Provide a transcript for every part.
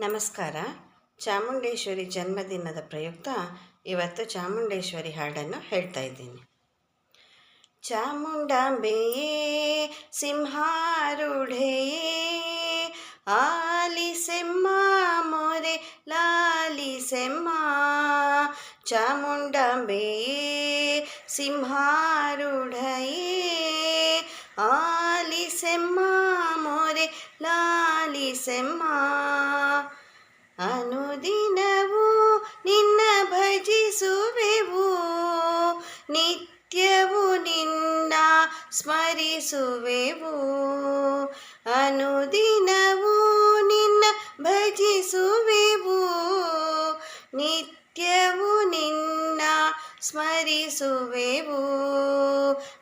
ನಮಸ್ಕಾರ. ಚಾಮುಂಡೇಶ್ವರಿ ಜನ್ಮದಿನದ ಪ್ರಯುಕ್ತ ಇವತ್ತು ಚಾಮುಂಡೇಶ್ವರಿ ಹಾಡನ್ನು ಹೇಳ್ತಾ ಇದ್ದೀನಿ. ಚಾಮುಂಡಾಂಬೆಯೇ, ಸಿಂಹಾರೂಢೆಯೇ, ಆಲಿಸೆಮ್ಮ ಮೊರೆ, ಲಾಲಿಸೆಮ್ಮ. ಚಾಮುಂಡಾಂಬೆಯೇ, ಸಿಂಹಾರೂಢಯೇ, ಆಲಿಸೆಮ್ಮ ಮೊರೆ, ಲಾಲಿಸೆಮ್ಮ. ನಿತ್ಯವೂ ನಿನ್ನ ಸ್ಮರಿಸುವೆವು. ಅನುದಿನವೂ ನಿನ್ನ ಭಜಿಸುವೆವು. ನಿತ್ಯವು ನಿನ್ನ ಸ್ಮರಿಸುವೆವು.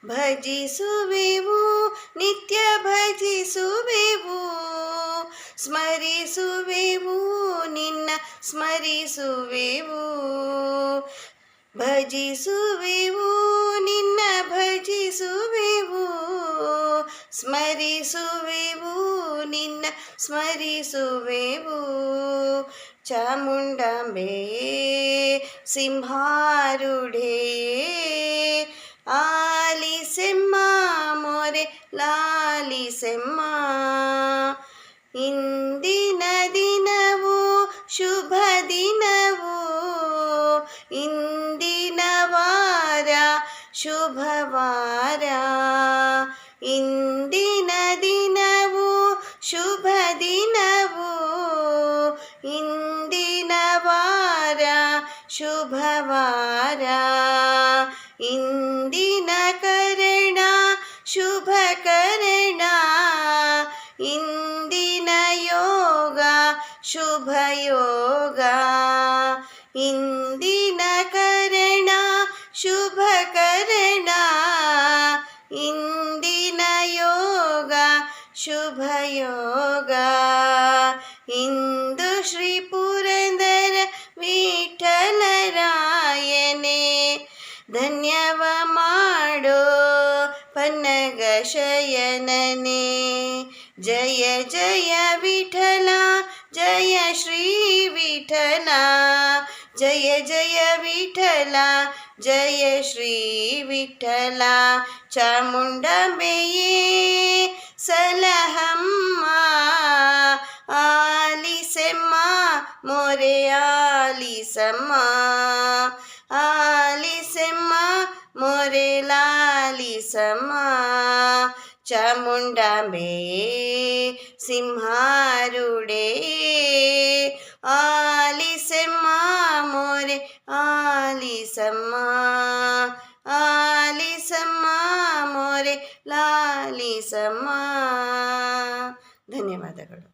ಭಜಿಸುವೆವು, ನಿತ್ಯ ಭಜಿಸುವೆವು. ಸ್ಮರಿಸುವೆವು, ನಿನ್ನ ಸ್ಮರಿಸುವೆವು. ಭಜಿಸುವೆವು ನಿನ್ನ ಭಜಿಸುವೆವು ಸ್ಮರಿಸುವೆವು ನಿನ್ನ ಸ್ಮರಿಸುವೆವು ಚಾಮುಂಡಾಂಬೆಯೇ ಸಿಂಹಾರುಢೇ ಆಲಿಸೆಮ್ಮ ಮೊರೆ ಲಾಲಿಸೆಮ್ಮ ಇಂದಿನ ಶುಭವಾರ ಇಂದಿನ ದಿನವು ಶುಭ ದಿನವು ಇಂದಿನ ವಾರ ಶುಭವಾರ ಇಂದಿನ ಕರಣ ಶುಭ ಕರಣ ಇಂದಿನ ಯೋಗ ಶುಭ ಯೋಗ ಇಂದಿನ ಶುಭ ಯೋಗ ಇಂದು ಶ್ರೀ ಪುರಂದರ ವಿಠಲರಾಯನೇ ಧನ್ಯವ ಮಾಡೋ ಪನ್ನಗ ಶಯನನೇ ಜಯ ಜಯ ವಿಠಲ ಜಯ ಶ್ರೀ ವಿಠಲ ಜಯ ಜಯ ವಿಠಲ ಜಯ ಶ್ರೀ ವಿಠಲ ಚಾಮುಂಡಂಬೆಯೇ ಮೊರೆ ಆಲಿಸಮ್ಮ ಆಲಿಸಮ್ಮ ಮೊರೆ ಲಾಲಿಸಮ್ಮ ಚಾಮುಂಡಾಂಬೆಯೇ ಸಿಂಹಾರುಡೆ ಆಲಿಸಮ್ಮ ಮೊರೆ ಆಲಿಸಮ್ಮ ಆಲಿಸಮ್ಮ ಮೊರೆ ಲಾಲಿಸಮ್ಮ ಧನ್ಯವಾದಗಳು.